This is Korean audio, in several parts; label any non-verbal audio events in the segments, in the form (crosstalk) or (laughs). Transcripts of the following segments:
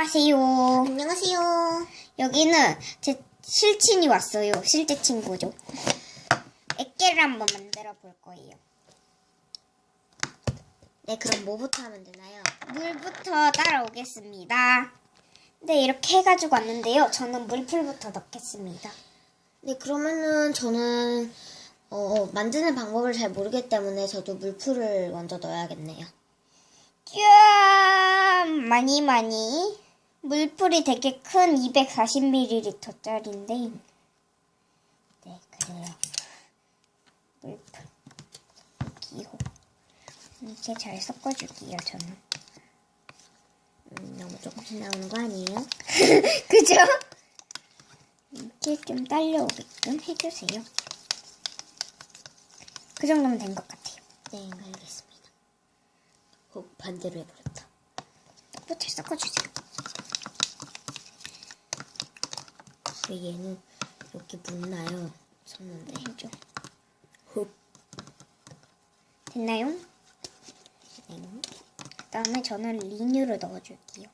안녕하세요. 안녕하세요. 여기는 제 실친이 왔어요. 실제 친구죠. 액계를 한번 만들어 볼 거예요. 네, 그럼 뭐부터 하면 되나요? 물부터 따라오겠습니다. 네, 이렇게 해가지고 왔는데요. 저는 물풀부터 넣겠습니다. 네, 그러면은 저는 어, 만드는 방법을 잘 모르기 때문에 저도 물풀을 먼저 넣어야겠네요. 짠! 많이 많이. 물풀이 되게 큰 240ml짜리인데. 네, 그래요. 물풀. 여기요. 이렇게 잘 섞어줄게요, 저는. 음, 너무 조금씩 나오는 거 아니에요? (laughs) 그죠? 이렇게 좀 딸려오게끔 해주세요. 그 정도면 된 것 같아요. 네, 알겠습니다. 어, 반대로 해버렸다. 또잘 섞어주세요. 왜 얘는 이렇게 묻나요? 쳤는데. 해줘. 흡. 됐나요? 네. 그 다음에 저는 리뉴를 넣어줄게요.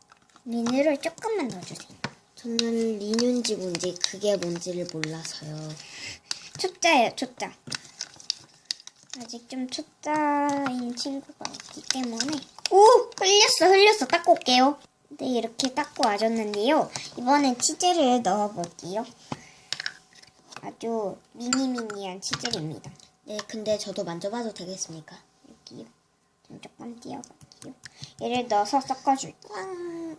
리뉴를 조금만 넣어주세요. 저는 리뉴인지 뭔지 그게 뭔지를 몰라서요. 초짜예요, 초짜. 아직 좀 초짜인 친구가 없기 때문에. 오! 흘렸어, 흘렸어. 닦고 올게요. 네, 이렇게 닦고 와줬는데요. 이번엔 치즈를 넣어볼게요. 아주 미니미니한 치즈입니다. 네, 근데 저도 만져봐도 되겠습니까? 여기요. 좀 조금 띄어볼게요. 얘를 넣어서 섞어줄게요. 꽝!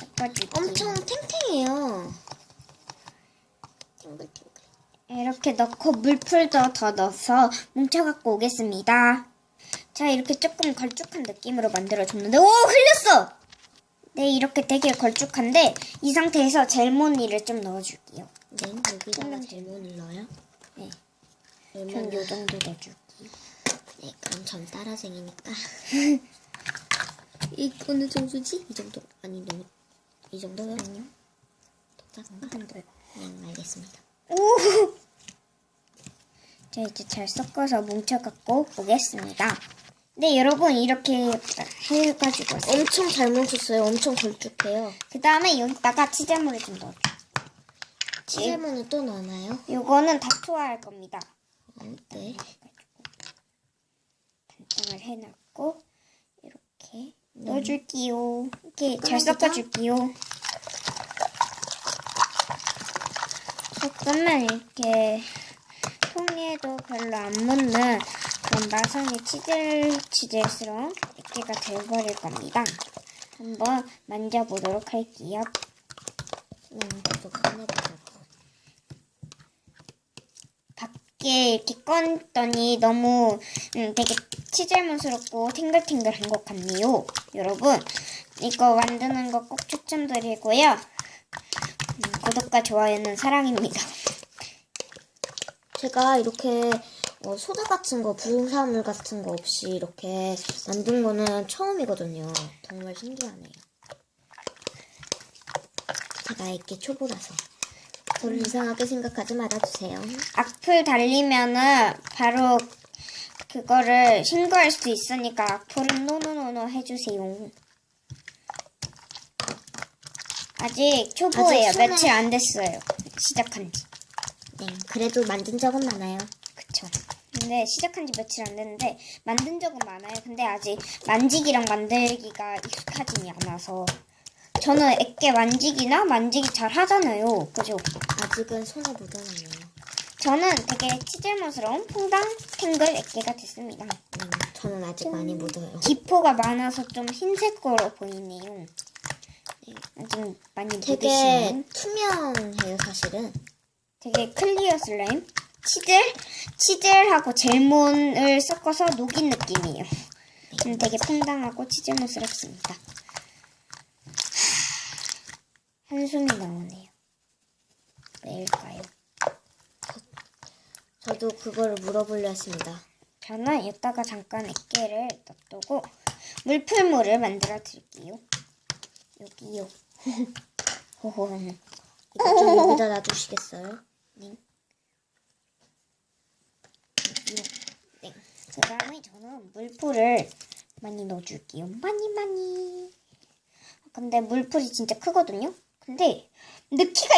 섞어줄게요. 엄청 탱탱해요. 탱글탱글. 이렇게 넣고 물풀도 더 넣어서 뭉쳐갖고 오겠습니다. 자, 이렇게 조금 걸쭉한 느낌으로 만들어줬는데, 오! 흘렸어! 네, 이렇게 되게 걸쭉한데, 이 상태에서 젤모니를 좀 넣어줄게요. 네, 여기다가 음. 젤몬을 넣어요? 네, 얼마나? 전요 정도 넣어줄게요. 네, 그럼 전 따라쟁이니까. (laughs) 이 어느 정도지? 이 정도? 아니, 너무, 이 정도요? 아니요? 이 정도요. 네, 알겠습니다. 오! 자, 이제 잘 섞어서 뭉쳐갖고 오겠습니다. 네, 여러분, 이렇게 해가지고 왔어요. 엄청 잘 뭉쳤어요. 엄청 걸쭉해요. 그 다음에 여기다가 치즈물을 좀 넣어줘. 치즈몬을 또 넣나요? 요거는 다 투하할 겁니다. 음, 네. 반장을 해놨고 이렇게 넣어줄게요. 이렇게 잘? 섞어줄게요. 조금만 이렇게 통에도 별로 안 묻는 그런 마성의 치질 치질스러운 액기가 돼버릴 겁니다. 한번 만져보도록 할게요. 음. 밖에 이렇게 꺼냈더니 너무 음, 되게 치질문스럽고 탱글탱글한 것 같네요. 여러분 이거 만드는 거 꼭 추천드리고요. 음, 구독과 좋아요는 사랑입니다. 제가 이렇게 어, 소다 같은 거, 부산물 같은 거 없이 이렇게 만든 거는 처음이거든요. 정말 신기하네요. 제가 이렇게 초보라서. 저를 이상하게 생각하지 말아주세요. 악플 달리면은 바로 그거를 신고할 수 있으니까 악플은 노노노노 해주세요. 아직 초보예요. 아직 며칠 안 됐어요. 시작한 지. 네, 그래도 만든 적은 많아요. 그쵸. 근데 시작한 지 며칠 안 됐는데 만든 적은 많아요. 근데 아직 만지기랑 만들기가 익숙하지는 않아서 저는 액계 만지기나 만지기 잘 하잖아요. 그죠? 아직은 손에 묻어나네요. 저는 되게 치질머스러운 퐁당 탱글 액계가 됐습니다. 음, 저는 아직 많이 묻어요. 기포가 많아서 좀 흰색으로 보이네요. 네, 아직 많이 되게 묻으시는 투명해요, 사실은. 되게 클리어 슬라임. 치질, 치질하고 젤몬을 섞어서 녹인 느낌이에요. 음, 되게 퐁당하고 치질몬스럽습니다. 한숨이 나오네요. 왜일까요? 저도 그거를 물어보려 했습니다. 저는 이따가 잠깐 액계를 놔두고 물풀물을 만들어 드릴게요. 여기요. (laughs) 호호. 이거 좀 여기다 놔두시겠어요? 네. 네. 그 다음에 저는 물풀을 많이 넣어줄게요. 많이 많이. 근데 물풀이 진짜 크거든요. 근데 내 키가